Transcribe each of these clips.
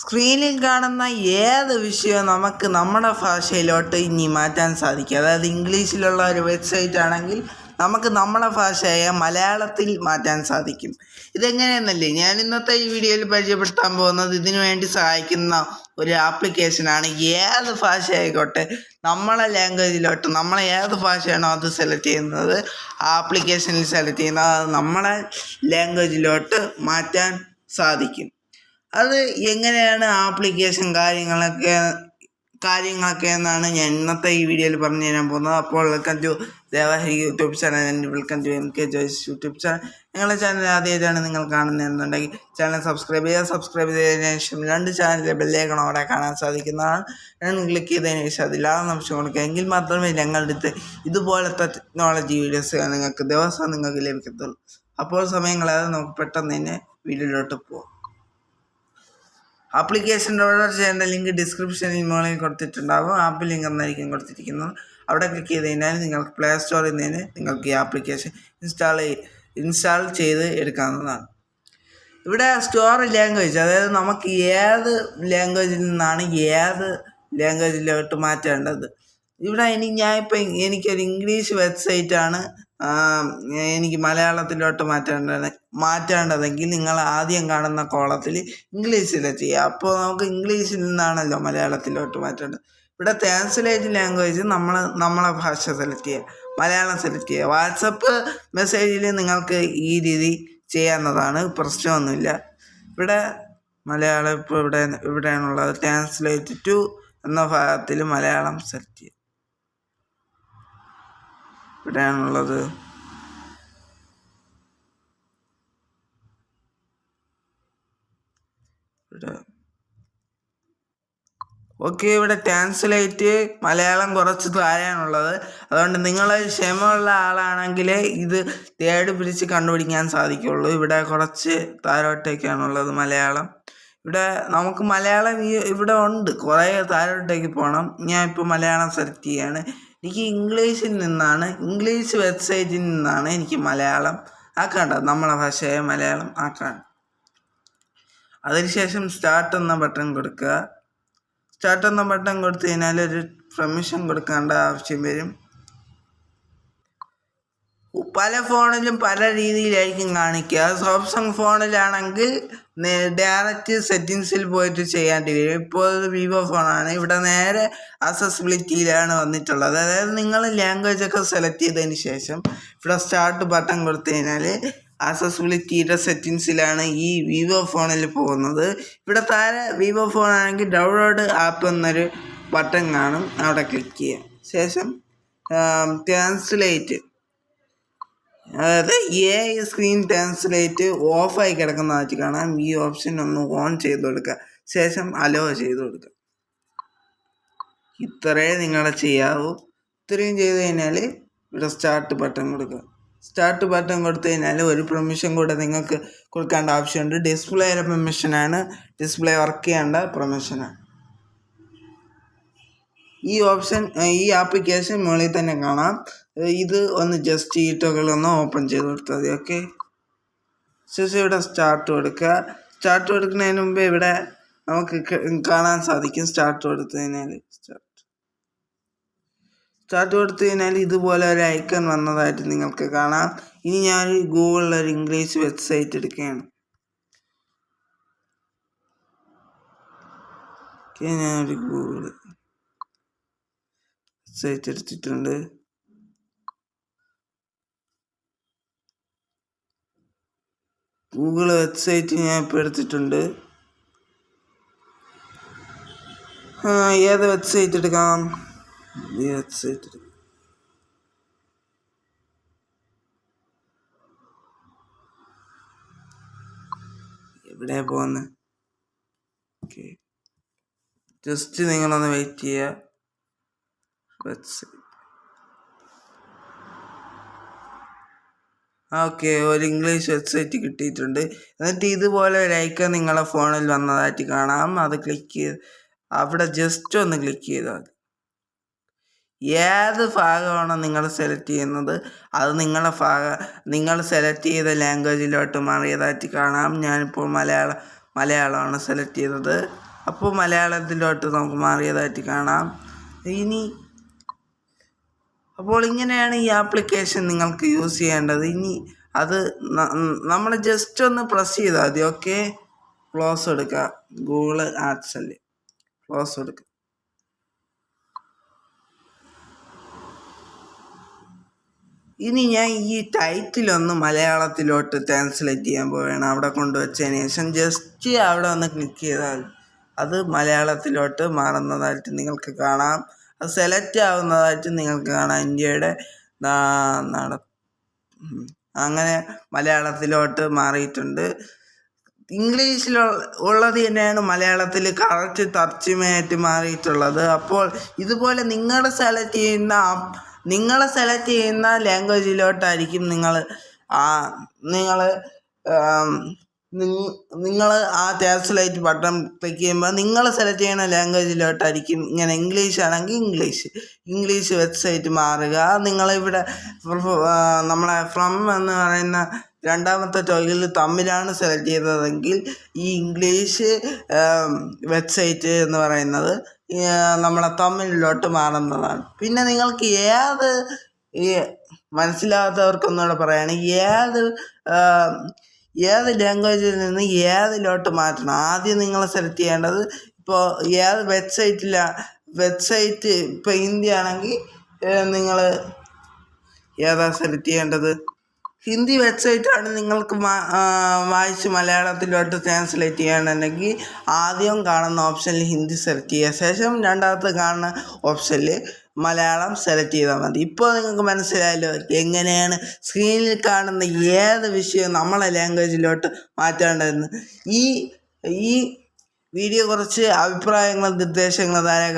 സ്ക്രീനിൽ കാണുന്ന ഏത് വിഷയവും നമുക്ക് നമ്മുടെ ഭാഷയിലോട്ട് ഇനി മാറ്റാൻ സാധിക്കും. അതായത് ഇംഗ്ലീഷിലുള്ള ഒരു വെബ്സൈറ്റ് ആണെങ്കിൽ നമുക്ക് നമ്മുടെ ഭാഷയായ മലയാളത്തിൽ മാറ്റാൻ സാധിക്കും. ഇതെങ്ങനെയെന്നല്ലേ? ഞാൻ ഇന്നത്തെ ഈ വീഡിയോയിൽ പരിചയപ്പെടുത്താൻ പോകുന്നത് ഇതിനു വേണ്ടി സഹായിക്കുന്ന ഒരു ആപ്ലിക്കേഷനാണ് ഏത് ഭാഷ ആയിക്കോട്ടെ നമ്മളെ ലാംഗ്വേജിലോട്ട് നമ്മളെ ഏത് ഭാഷയാണോ അത് സെലക്ട് ചെയ്യുന്നത് ആ ആപ്ലിക്കേഷനിൽ സെലക്ട് ചെയ്യുന്നത് അത് നമ്മളെ ലാംഗ്വേജിലോട്ട് മാറ്റാൻ സാധിക്കും. അത് എങ്ങനെയാണ് ആപ്ലിക്കേഷൻ കാര്യങ്ങളൊക്കെ കാര്യങ്ങളൊക്കെ എന്നാണ് ഞാൻ ഇന്നത്തെ ഈ വീഡിയോയിൽ പറഞ്ഞു തരാൻ പോകുന്നത്. അപ്പോൾ welcome to Devahari YouTube channel welcome to M K Joys YouTube channel ഞങ്ങളുടെ ചാനൽ ആദ്യമായിട്ടാണ് നിങ്ങൾ കാണുന്നതെന്നുണ്ടെങ്കിൽ ചാനൽ സബ്സ്ക്രൈബ് ചെയ്യുക. സബ്സ്ക്രൈബ് ചെയ്തതിനു ശേഷം രണ്ട് ചാനലിലെ ബെല്ലേക്കണം അവിടെ കാണാൻ സാധിക്കുന്നതാണ്. രണ്ട് ക്ലിക്ക് ചെയ്തതിന് ശേഷം അതിലാണ് നിമിഷം കൊടുക്കുക. എങ്കിൽ മാത്രമേ ഞങ്ങളുടെ അടുത്ത് ഇതുപോലത്തെ ടെക്നോളജി വീഡിയോസ് നിങ്ങൾക്ക് ദിവസം നിങ്ങൾക്ക് ലഭിക്കത്തുള്ളൂ. അപ്പോൾ സമയങ്ങളത് നമുക്ക് പെട്ടെന്ന് തന്നെ വീഡിയോയിലോട്ട് പോകാം ആപ്ലിക്കേഷൻ ഡൗൺലോഡ് ചെയ്യേണ്ട ലിങ്ക് ഡിസ്ക്രിപ്ഷനിൽ മുകളിൽ കൊടുത്തിട്ടുണ്ടാകും ആപ്പ് ലിങ്ക് എന്നായിരിക്കും കൊടുത്തിരിക്കുന്നത്. അവിടെ ക്ലിക്ക് ചെയ്ത് കഴിഞ്ഞാൽ നിങ്ങൾക്ക് പ്ലേ സ്റ്റോറിൽ നിന്ന് നിങ്ങൾക്ക് ഈ ആപ്ലിക്കേഷൻ ഇൻസ്റ്റാൾ ഇൻസ്റ്റാൾ ചെയ്ത് എടുക്കാവുന്നതാണ്. ഇവിടെ സ്റ്റോർ ലാംഗ്വേജ് അതായത് നമുക്ക് ഏത് ലാംഗ്വേജിൽ നിന്നാണ് ഏത് ലാംഗ്വേജിലോട്ട് മാറ്റേണ്ടത്? ഇവിടെ ഇനി ഞാൻ ഇപ്പം എനിക്കൊരു ഇംഗ്ലീഷ് വെബ്സൈറ്റാണ് എനിക്ക് മലയാളത്തിലോട്ട് മാറ്റേണ്ടത് മാറ്റേണ്ടതെങ്കിൽ നിങ്ങൾ ആദ്യം കാണുന്ന കോളത്തിൽ ഇംഗ്ലീഷിൽ ചെയ്യുക അപ്പോൾ നമുക്ക് ഇംഗ്ലീഷിൽ നിന്നാണല്ലോ മലയാളത്തിലോട്ട് മാറ്റേണ്ടത്. ഇവിടെ ട്രാൻസ്ലേറ്റ് ലാംഗ്വേജ് നമ്മൾ നമ്മളെ ഭാഷ സെലക്ട് ചെയ്യുക മലയാളം സെലക്ട് ചെയ്യുക വാട്സപ്പ് മെസ്സേജിൽ നിങ്ങൾക്ക് ഈ രീതി ചെയ്യാവുന്നതാണ് പ്രശ്നമൊന്നുമില്ല. ഇവിടെ മലയാളം ഇപ്പോൾ ഇവിടെ ഇവിടെയാണുള്ളത്. ട്രാൻസ്ലേറ്റ് ടു എന്ന ഭാഗത്തിൽ മലയാളം സെലക്ട് ചെയ്യുക ഇവിടെ. ഓക്കെ ഇവിടെ ട്രാൻസ്ലേറ്റ് മലയാളം കുറച്ച് താഴെയാണുള്ളത് അതുകൊണ്ട് നിങ്ങൾ ക്ഷമയുള്ള ആളാണെങ്കിൽ ഇത് തേടി പിടിച്ച് കണ്ടുപിടിക്കാൻ സാധിക്കുള്ളൂ. ഇവിടെ കുറച്ച് താഴോട്ടേക്കാണുള്ളത് മലയാളം. ഇവിടെ നമുക്ക് മലയാളം ഇവിടെ ഉണ്ട്. കുറേ താഴോട്ടേക്ക് പോകണം ഞാൻ ഇപ്പോൾ മലയാളം സെലക്ട് ചെയ്യാണ്. എനിക്ക് ഇംഗ്ലീഷിൽ നിന്നാണ് ഇംഗ്ലീഷ് വെബ്സൈറ്റിൽ നിന്നാണ് എനിക്ക് മലയാളം ആക്കേണ്ടത് നമ്മളെ ഭാഷയായ മലയാളം ആക്കാൻ. അതിനുശേഷം സ്റ്റാർട്ട് എന്ന ബട്ടൺ കൊടുക്കുക. സ്റ്റാർട്ട് എന്ന ബട്ടൺ കൊടുത്തു കഴിഞ്ഞാൽ ഒരു പെർമിഷൻ കൊടുക്കേണ്ട ആവശ്യം വരും. പല ഫോണിലും പല രീതിയിലായിരിക്കും കാണിക്കുക. സാംസങ് ഫോണിലാണെങ്കിൽ ഡയറക്റ്റ് സെറ്റിങ്സിൽ പോയിട്ട് ചെയ്യേണ്ടി വരും ഇപ്പോൾ വിവോ ഫോണാണ്. ഇവിടെ നേരെ അസസിബിലിറ്റിയിലാണ് വന്നിട്ടുള്ളത്. അതായത് നിങ്ങൾ ലാംഗ്വേജ് ഒക്കെ സെലക്ട് ചെയ്തതിന് ശേഷം ഇവിടെ സ്റ്റാർട്ട് ബട്ടൺ കൊടുത്തു കഴിഞ്ഞാൽ അസസിബിലിറ്റിയുടെ സെറ്റിങ്സിലാണ് ഈ വിവോ ഫോണിൽ പോകുന്നത്. ഇവിടെ താഴെ വിവോ ഫോണാണെങ്കിൽ ഡൗൺലോഡ് ആപ്പ് എന്നൊരു ബട്ടൺ കാണും. അവിടെ ക്ലിക്ക് ചെയ്യാം. ശേഷം ട്രാൻസ്ലേറ്റ് അതായത് എ ഐ സ്ക്രീൻ ട്രാൻസ്ലേറ്റ് ഓഫായി കിടക്കുന്ന ആഴ്ച കാണാം ഈ ഓപ്ഷൻ ഒന്ന് ഓൺ ചെയ്ത് കൊടുക്കുക. ശേഷം അലോ ചെയ്ത് കൊടുക്കുക. ഇത്രേ നിങ്ങളെ ചെയ്യാവൂ. ഇത്രയും ചെയ്ത് കഴിഞ്ഞാൽ ഇവിടെ സ്റ്റാർട്ട് ബട്ടൺ കൊടുക്കുക. സ്റ്റാർട്ട് ബട്ടൺ കൊടുത്തു കഴിഞ്ഞാൽ ഒരു പെർമിഷൻ കൂടെ നിങ്ങൾക്ക് കൊടുക്കേണ്ട ആവശ്യമുണ്ട്. ഡിസ്പ്ലേയുടെ പെർമിഷനാണ് ഡിസ്പ്ലേ വർക്ക് ചെയ്യേണ്ട പെർമിഷനാണ് ഈ ഓപ്ഷൻ ഈ ആപ്ലിക്കേഷൻ മുകളിൽ തന്നെ കാണാം. ഇത് ഒന്ന് ജസ്റ്റ് ഈ ടോകൾ ഒന്ന് ഓപ്പൺ ചെയ്ത് കൊടുത്താൽ മതി ഓക്കെ ശേഷം ഇവിടെ സ്റ്റാർട്ട് കൊടുക്കുക. സ്റ്റാർട്ട് കൊടുക്കുന്നതിന് മുമ്പ് ഇവിടെ നമുക്ക് കാണാൻ സാധിക്കും സ്റ്റാർട്ട് കൊടുത്തു കഴിഞ്ഞാൽ സ്റ്റാർട്ട് സ്റ്റാർട്ട് കൊടുത്തു കഴിഞ്ഞാൽ ഇതുപോലെ ഒരു ഐക്കൺ വന്നതായിട്ട് നിങ്ങൾക്ക് കാണാം. ഇനി ഞാൻ ഗൂഗിളിൽ ഒരു ഇംഗ്ലീഷ് വെബ്സൈറ്റ് എടുക്കുകയാണ്. ഞാനൊരു ഗൂഗിൾ വെബ്സൈറ്റ് എടുത്തിട്ടുണ്ട്. ഗൂഗിൾ വെബ്സൈറ്റ് ഞാൻ ഇപ്പോൾ എടുത്തിട്ടുണ്ട്. ഏത് വെബ്സൈറ്റ് എടുക്കാം? ഈ വെബ്സൈറ്റ് എവിടെ പോകുന്നത് ഓക്കെ ജസ്റ്റ് നിങ്ങളൊന്ന് വെയിറ്റ് ചെയ്യുക. വെബ്സൈറ്റ് ഓക്കെ ഒരു ഇംഗ്ലീഷ് വെബ്സൈറ്റ് കിട്ടിയിട്ടുണ്ട്. എന്നിട്ട് ഇതുപോലെ ഒരു ഐക്കൺ നിങ്ങളുടെ ഫോണിൽ വന്നതായിട്ട് കാണാം. അത് ക്ലിക്ക് ചെയ്ത് അവിടെ ജസ്റ്റ് ഒന്ന് ക്ലിക്ക് ചെയ്താൽ മതി. ഏത് ഭാഗമാണോ നിങ്ങൾ സെലക്ട് ചെയ്യുന്നത് അത് നിങ്ങളുടെ ഭാഗ നിങ്ങൾ സെലക്ട് ചെയ്ത ലാംഗ്വേജിലോട്ട് മാറിയതായിട്ട് കാണാം. ഞാനിപ്പോൾ മലയാളം മലയാളമാണ് സെലക്ട് ചെയ്തത്. അപ്പോൾ മലയാളത്തിലോട്ട് നമുക്ക് മാറിയതായിട്ട് കാണാം. ഇനി അപ്പോൾ ഇങ്ങനെയാണ് ഈ ആപ്ലിക്കേഷൻ നിങ്ങൾക്ക് യൂസ് ചെയ്യേണ്ടത്. ഇനി അത് നമ്മൾ ജസ്റ്റ് ഒന്ന് പ്രസ് ചെയ്താൽ മതി ഓക്കെ ക്ലോസ് എടുക്കുക ഗൂഗിൾ അല്ലേ? ക്ലോസ് എടുക്കുക ഇനി ഞാൻ ഈ ടൈറ്റിലൊന്ന് മലയാളത്തിലോട്ട് ട്രാൻസ്ലേറ്റ് ചെയ്യാൻ പോവുകയാണ്. അവിടെ കൊണ്ടുവച്ചതിന് ശേഷം ജസ്റ്റ് അവിടെ ഒന്ന് ക്ലിക്ക് ചെയ്താൽ അത് മലയാളത്തിലോട്ട് മാറുന്നതായിട്ട് നിങ്ങൾക്ക് കാണാം. സെലക്ട് ആവുന്നതായിട്ട് നിങ്ങൾക്ക് കാണാം. ഇന്ത്യയുടെ നട അങ്ങനെ മലയാളത്തിലോട്ട് മാറിയിട്ടുണ്ട്. ഇംഗ്ലീഷിൽ ഉള്ളത് തന്നെയാണ് മലയാളത്തിൽ കറക്റ്റ് തർജിമയായിട്ട് മാറിയിട്ടുള്ളത്. അപ്പോൾ ഇതുപോലെ നിങ്ങൾ സെലക്ട് ചെയ്യുന്ന നിങ്ങൾ സെലക്ട് ചെയ്യുന്ന ലാംഗ്വേജിലോട്ടായിരിക്കും നിങ്ങൾ ആ നിങ്ങൾ നിങ്ങൾ ആ ട്രാൻസ്ലേറ്റ് ബട്ടൺ ക്ലിക്ക് ചെയ്യുമ്പോൾ നിങ്ങൾ സെലക്ട് ചെയ്യുന്ന ലാംഗ്വേജിലോട്ടായിരിക്കും ഇങ്ങനെ ഇംഗ്ലീഷ് ആണെങ്കിൽ ഇംഗ്ലീഷ് ഇംഗ്ലീഷ് വെബ്സൈറ്റ് മാറുക. നിങ്ങളിവിടെ നമ്മളെ ഫ്രം എന്ന് പറയുന്ന രണ്ടാമത്തെ ചോയ്സിൽ തമ്മിലാണ് സെലക്ട് ചെയ്തതെങ്കിൽ ഈ ഇംഗ്ലീഷ് വെബ്സൈറ്റ് എന്ന് പറയുന്നത് നമ്മളെ തമ്മിലോട്ട് മാറുന്നതാണ്. പിന്നെ നിങ്ങൾക്ക് ഏത് ഈ മനസ്സിലാകാത്തവർക്കൊന്നുകൂടെ പറയുകയാണെങ്കിൽ ഏത് ഏത് ലാംഗ്വേജിൽ നിന്ന് ഏതിലോട്ട് മാറ്റണം? ആദ്യം നിങ്ങൾ സെലക്ട് ചെയ്യേണ്ടത് ഇപ്പോൾ ഏത് വെബ്സൈറ്റിലാണ് വെബ്സൈറ്റ് ഇപ്പോൾ ഹിന്ദി ആണെങ്കിൽ നിങ്ങൾ ഏതാ സെലക്ട് ചെയ്യേണ്ടത്? ഹിന്ദി വെബ്സൈറ്റാണ് നിങ്ങൾക്ക് വായിച്ച് മലയാളത്തിലോട്ട് ട്രാൻസ്ലേറ്റ് ചെയ്യണമെന്നുണ്ടെങ്കിൽ ആദ്യം കാണുന്ന ഓപ്ഷനിൽ ഹിന്ദി സെലക്ട് ചെയ്യുക. ശേഷം രണ്ടാമത്തെ കാണുന്ന ഓപ്ഷനിൽ മലയാളം സെലക്ട് ചെയ്താൽ മതി. ഇപ്പോൾ നിങ്ങൾക്ക് മനസ്സിലായല്ലോ എങ്ങനെയാണ് സ്ക്രീനിൽ കാണുന്ന ഏത് വിഷയവും നമ്മളെ ലാംഗ്വേജിലോട്ട് മാറ്റേണ്ടതെന്ന്. ഈ ഈ വീഡിയോ കുറച്ച് അഭിപ്രായങ്ങളും നിർദ്ദേശങ്ങളും താഴെ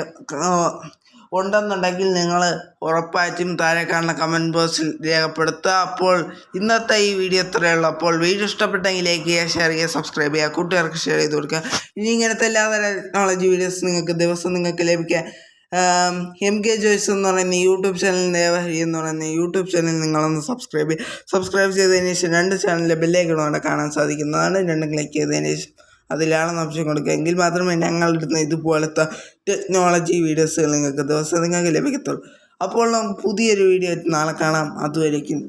ഉണ്ടെന്നുണ്ടെങ്കിൽ നിങ്ങൾ ഉറപ്പായിട്ടും താഴെ കാണുന്ന കമന്റ് ബോക്സിൽ രേഖപ്പെടുത്തുക. അപ്പോൾ ഇന്നത്തെ ഈ വീഡിയോ ഇത്രയേ ഉള്ളൂ. അപ്പോൾ വീഡിയോ ഇഷ്ടപ്പെട്ടെങ്കിൽ ലൈക്ക് ചെയ്യുക ഷെയർ ചെയ്യുക സബ്സ്ക്രൈബ് ചെയ്യുക കൂട്ടുകാർക്ക് ഷെയർ ചെയ്ത് കൊടുക്കുക. ഇനി ഇങ്ങനത്തെ എല്ലാ ടെക്നോളജി വീഡിയോസ് നിങ്ങൾക്ക് ദിവസം നിങ്ങൾക്ക് ലഭിക്കാൻ എം കെ ജോയ്സ് എന്ന് പറയുന്ന യൂട്യൂബ് ചാനൽ ദേവഹരി എന്ന് പറയുന്ന യൂട്യൂബ് ചാനൽ നിങ്ങളൊന്ന് സബ്സ്ക്രൈബ് സബ്സ്ക്രൈബ് ചെയ്തതിന് ശേഷം രണ്ട് ചാനലിലെ ബെല്ലേക്കണം അവിടെ കാണാൻ സാധിക്കുന്നതാണ്. രണ്ടും ക്ലിക്ക് ചെയ്തതിന് ശേഷം അതിലാണെന്ന് ഓപ്ഷൻ കൊടുക്കുക. എങ്കിൽ മാത്രമേ ഞങ്ങളുടെ അടുത്ത് ഇതുപോലത്തെ ടെക്നോളജി വീഡിയോസുകൾ നിങ്ങൾക്ക് ദിവസം നിങ്ങൾക്ക് ലഭിക്കത്തുള്ളൂ. അപ്പോൾ നമുക്ക് പുതിയൊരു വീഡിയോ നാളെ കാണാം. അതുവരേക്കും